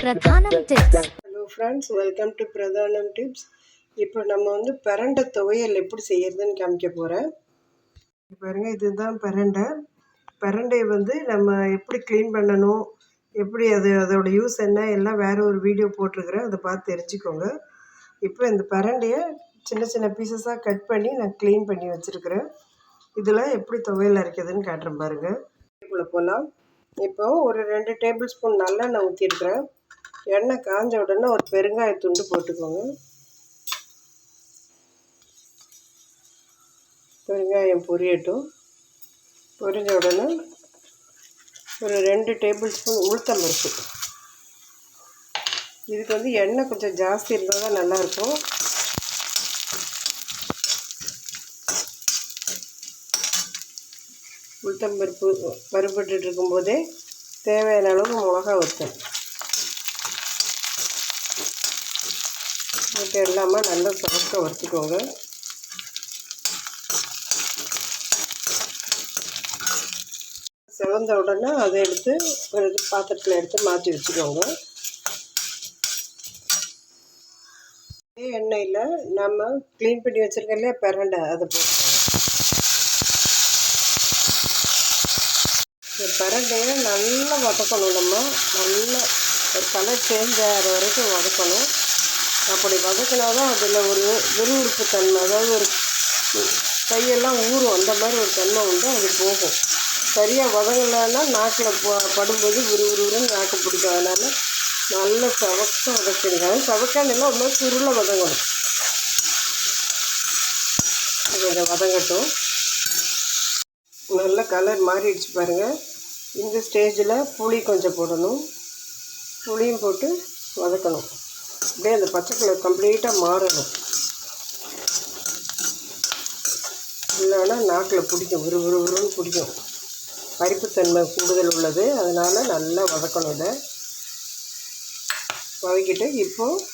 Pradhanam tips hello friends welcome to Pradhanam tips இப்போ நம்ம வந்து பரண்டை துவையல் எப்படி செய்யறதுன்னு காமிக்க போகிறேன் பாருங்கள் இதுதான் பரண்டை. பரண்டை வந்து நம்ம எப்படி க்ளீன் பண்ணணும் எப்படி அது அதோடய யூஸ் என்ன எல்லாம் வேறு ஒரு வீடியோ போட்டிருக்கிறேன். அதை பார்த்து தெரிஞ்சுக்கோங்க. இப்போ இந்த பரண்டையை சின்ன சின்ன பீசஸாக கட் பண்ணி நான் க்ளீன் பண்ணி வச்சுருக்கிறேன். இதில் எப்படி துவையல் அரைக்கிறதுன்னு காட்டுறேன் பாருங்கள் இதுக்குள்ளே போகலாம் இப்போ ஒரு ரெண்டு டேபிள் ஸ்பூன் நல்லெண்ணெய் ஊற்றிருக்கிறேன் எண்ணெய் காஞ்ச உடனே ஒரு பெருங்காய துண்டு போட்டுக்கோங்க. பெருங்காயம் பொரியட்டும். பொரிஞ்ச உடனே ஒரு ரெண்டு டேபிள் ஸ்பூன் உளுத்தம் பருப்பு இதுக்கு வந்து எண்ணெய் கொஞ்சம் ஜாஸ்தி இருந்தால் தான் நல்லாயிருக்கும் உளுத்தம் பருப்பு பருப்புட்டு இருக்கும்போதே தேவையான அளவுக்கு மிளகா வைத்தேன் போட்டு இல்லாமல் நல்லா சவக்க வறுத்துக்கோங்க. செவந்த உடனே அதை எடுத்து ஒரு பாத்திரத்தில் எடுத்து மாற்றி வச்சுக்கோங்க. அதே எண்ணெயில் நம்ம க்ளீன் பண்ணி வச்சுருக்கோம் இல்லையா? பிரண்டை அதை போட்டு. வெந்தயம் நல்லா வதக்கணும் நம்ம. நல்லா ஒரு கலர் சேஞ்ச் ஆகிற வரைக்கும் வதக்கணும். அப்படி வதக்கினா தான் அதில் ஒரு விறுவிறுப்பு தன்மை அதாவது ஒரு கையெல்லாம் ஊறும். அந்த மாதிரி ஒரு தன்மை உண்டு அது போகும். சரியாக வதங்கலைன்னா நாக்கில் ப படும்போது விறுவிறுன்னு நாக்கு பிடிக்கும். அதனால் நல்ல சவக்க வதக்கிடுங்க அது சவக்கானெல்லாம் ஒரு மாதிரி சுருளை வதங்கணும். அது கொஞ்சம் வதங்கட்டும். நல்ல கலர் மாறிடுச்சு பாருங்கள் இந்த ஸ்டேஜில் புளி கொஞ்சம் போடணும். புளியும் போட்டு வதக்கணும். அப்படியே அந்த பச்சை கலர் கம்ப்ளீட்டாக மாறணும். இல்லைன்னா நாக்கில் பிடிக்கும். விறு விறு விறுன்னு பிடிக்கும். பறிப்புத்தன்மை கூடுதல் உள்ளது. அதனால் நல்லா வதக்கணும் இதை. வதக்கிட்டு இப்போது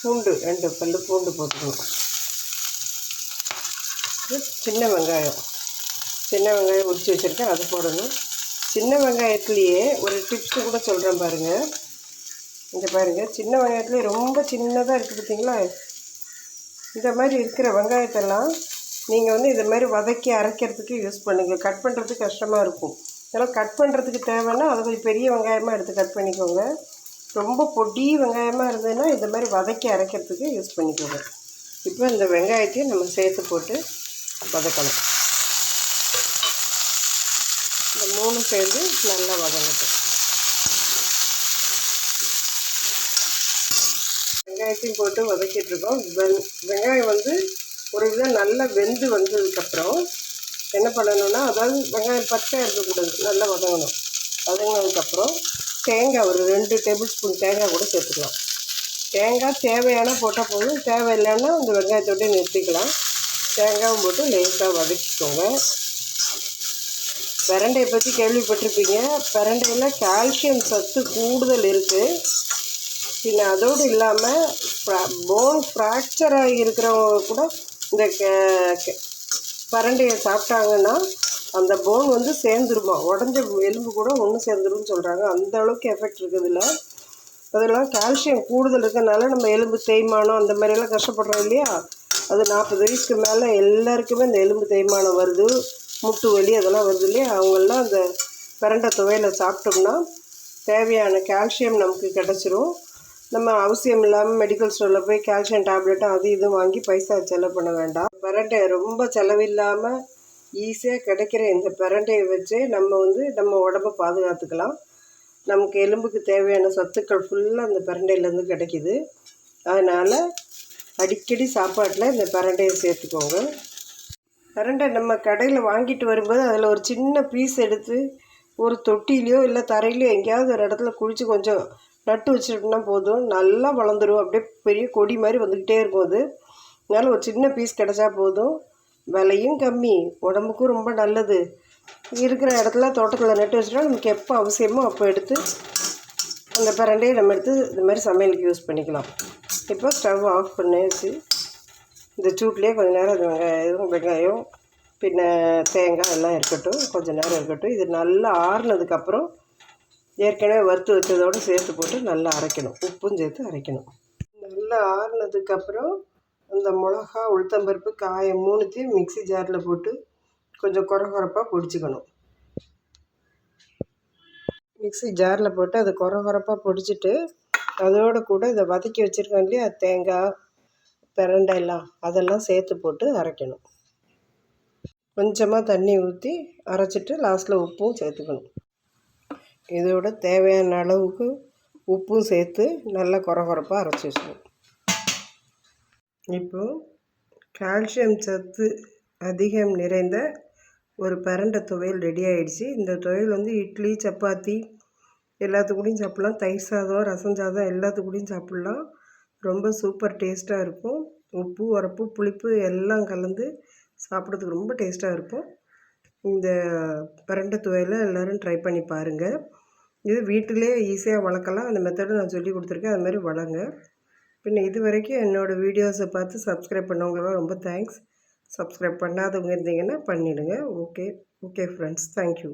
பூண்டு ரெண்டு பல்லு பூண்டு போட்டுக்கணும். சின்ன வெங்காயம். சின்ன வெங்காயம் உரிச்சு வச்சுருக்கேன் அது போடணும். சின்ன வெங்காயத்துலேயே ஒரு டிப்ஸு கூட சொல்கிறேன் பாருங்கள் இந்த பாருங்கள் சின்ன வெங்காயத்துலேயே ரொம்ப சின்னதாக இருக்குது பார்த்தீங்களா இந்த மாதிரி இருக்கிற வெங்காயத்தெல்லாம் நீங்கள் வந்து இது மாதிரி வதக்கி அரைக்கிறதுக்கு யூஸ் பண்ணுங்கள் கட் பண்ணுறதுக்கு கஷ்டமாக இருக்கும். இதெல்லாம் கட் பண்ணுறதுக்கு தேவைன்னா அதை கொஞ்சம் பெரிய வெங்காயமாக எடுத்து கட் பண்ணிக்கோங்க. ரொம்ப பொடி வெங்காயமாக இருந்ததுன்னா இந்த மாதிரி வதக்கி அரைக்கிறதுக்கு யூஸ் பண்ணிக்கோங்க. இப்போ இந்த வெங்காயத்தையும் நம்ம சேர்த்து போட்டு வதக்கணும். இந்த மூணு சேர்ந்து நல்லா வதங்கட்டும். வெங்காயத்தையும் போட்டு வதக்கிட்டு இருக்கோம். வெங் வெங்காயம் வந்து ஒரு விதம் நல்லா வெந்து வந்ததுக்கப்புறம் என்ன பண்ணணும்னா அதாவது வெங்காயம் பச்சையாக இருக்கக்கூடாது நல்லா வதங்கணும். வதங்கினதுக்கப்புறம் தேங்காய் ஒரு ரெண்டு டேபிள் ஸ்பூன் தேங்காய் கூட சேர்த்துக்கலாம். தேங்காய் தேவையான போட்டால் போதும். தேவையில்லைன்னா அந்த வெங்காயத்தோடய நிறுத்திக்கலாம். தேங்காயும் போட்டு லேசாக வதக்கிக்கோங்க. பிரண்டையை பற்றி கேள்விப்பட்டிருப்பீங்க. பிரண்டையில் கால்சியம் சத்து கூடுதல் இருக்குது பின்ன அதோடு இல்லாமல் போன் ஃப்ராக்சர் ஆகியிருக்கிறவங்க கூட இந்த பரண்டையை சாப்பிட்டாங்கன்னா அந்த போன் வந்து சேர்ந்துருமா? உடஞ்ச எலும்பு கூட ஒன்று சேர்ந்துரும்னு சொல்கிறாங்க அந்த அளவுக்கு எஃபெக்ட் இருக்குது அதெல்லாம் கால்சியம் கூடுதல் இருக்கிறதுனால நம்ம எலும்பு தேய்மானம் அந்த மாதிரியெல்லாம் கஷ்டப்படுறோம் இல்லையா? அது நாற்பது வயசுக்கு மேலே எல்லாருக்குமே இந்த எலும்பு தேய்மானம் வருது. முட்டு வலி அதெல்லாம் வருது இல்லையா? அவங்கெல்லாம் அந்த பிரண்டை துவையில் சாப்பிட்டோம்னா தேவையான கால்சியம் நமக்கு கிடச்சிரும். நம்ம அவசியம் இல்லாமல் மெடிக்கல் ஸ்டோரில் போய் கால்சியம் டேப்லெட்டும் அது இதுவும் வாங்கி பைசா செலவு பண்ண வேண்டாம். பிரண்டை ரொம்ப செலவில்லாமல் ஈஸியாக கிடைக்கிற இந்த பிரண்டையை வச்சு நம்ம வந்து நம்ம உடம்ப பாதுகாத்துக்கலாம். நமக்கு எலும்புக்கு தேவையான சத்துக்கள் ஃபுல்லாக அந்த பிரண்டையிலேருந்து கிடைக்கிது. அதனால் அடிக்கடி சாப்பாட்டில் இந்த பிரண்டையை சேர்த்துக்கோங்க. கரண்டை நம்ம கடையில் வாங்கிட்டு வரும்போது அதில் ஒரு சின்ன பீஸ் எடுத்து ஒரு தொட்டிலையோ இல்லை தரையிலையோ எங்கேயாவது ஒரு இடத்துல குளித்து கொஞ்சம் நட்டு வச்சுட்டோம்னா போதும். நல்லா வளர்ந்துடும் அப்படியே பெரிய கொடி மாதிரி வந்துக்கிட்டே இருக்கும் அது. அதனால் ஒரு சின்ன பீஸ் கிடச்சா போதும். விலையும் கம்மி. உடம்புக்கும் ரொம்ப நல்லது. இருக்கிற இடத்துல தோட்டத்தில் நட்டு வச்சுட்டா நமக்கு எப்போ அவசியமோ அப்போ எடுத்து அந்த பிரண்டையை நம்ம எடுத்து இந்த மாதிரி சமையலுக்கு யூஸ் பண்ணிக்கலாம். இப்போ ஸ்டவ் ஆஃப் பண்ணியாச்சு இந்த சூட்லேயே கொஞ்சம் நேரம் அது வெங்காயம் வெங்காயம் பின்ன தேங்காய் எல்லாம் இருக்கட்டும் கொஞ்சம் நேரம் இருக்கட்டும். இது நல்லா ஆறுனதுக்கப்புறம் ஏற்கனவே வறுத்து வச்சதோடு சேர்த்து போட்டு நல்லா அரைக்கணும். உப்பும் சேர்த்து அரைக்கணும். நல்லா ஆறுனதுக்கப்புறம் அந்த மிளகா உளுத்தம்பருப்பு காயம் மூணுத்தையும் மிக்ஸி ஜாரில் போட்டு கொஞ்சம் குறை குறைப்பாக பிடிச்சிக்கணும். மிக்ஸி ஜாரில் போட்டு அதை குறை குறைப்பாக பிடிச்சிட்டு அதோடு கூட இதை வதக்கி வச்சுருக்கோம் இல்லையா? தேங்காய் பிரண்டை எல்லாம் அதெல்லாம் சேர்த்து போட்டு அரைக்கணும். கொஞ்சமாக தண்ணி ஊற்றி அரைச்சிட்டு லாஸ்ட்டில் உப்பும் சேர்த்துக்கணும். இதோட தேவையான அளவுக்கு உப்பும் சேர்த்து நல்லா குறை குறைப்பாக அரைச்சி வச்சுக்கணும். இப்போது கால்சியம் சத்து அதிகம் நிறைந்த ஒரு பரண்டை துவையல் ரெடி ஆகிடுச்சு இந்த துவையல் வந்து இட்லி சப்பாத்தி எல்லாத்துக்கூடையும் சாப்பிட்லாம். தயிர் சாதம் ரசம் சாதம் எல்லாத்துக்கூடையும் சாப்பிட்லாம். ரொம்ப சூப்பர் டேஸ்ட்டாக இருக்கும். உப்பு உரப்பு புளிப்பு எல்லாம் கலந்து சாப்பிட்றதுக்கு ரொம்ப டேஸ்ட்டாக இருக்கும். இந்த பிரண்டை துவையில் எல்லோரும் ட்ரை பண்ணி பாருங்கள் இது வீட்டிலே ஈஸியாக வளர்க்கலாம். அந்த மெத்தடு நான் சொல்லி கொடுத்துருக்கேன். அது மாதிரி வளங்க பின்ன இது வரைக்கும் என்னோடய வீடியோஸை பார்த்து சப்ஸ்கிரைப் பண்ணவங்களாம் ரொம்ப தேங்க்ஸ் சப்ஸ்கிரைப் பண்ணாதவங்க இருந்தீங்கன்னா பண்ணிவிடுங்க ஓகே ஓகே ஃப்ரெண்ட்ஸ் தேங்க்யூ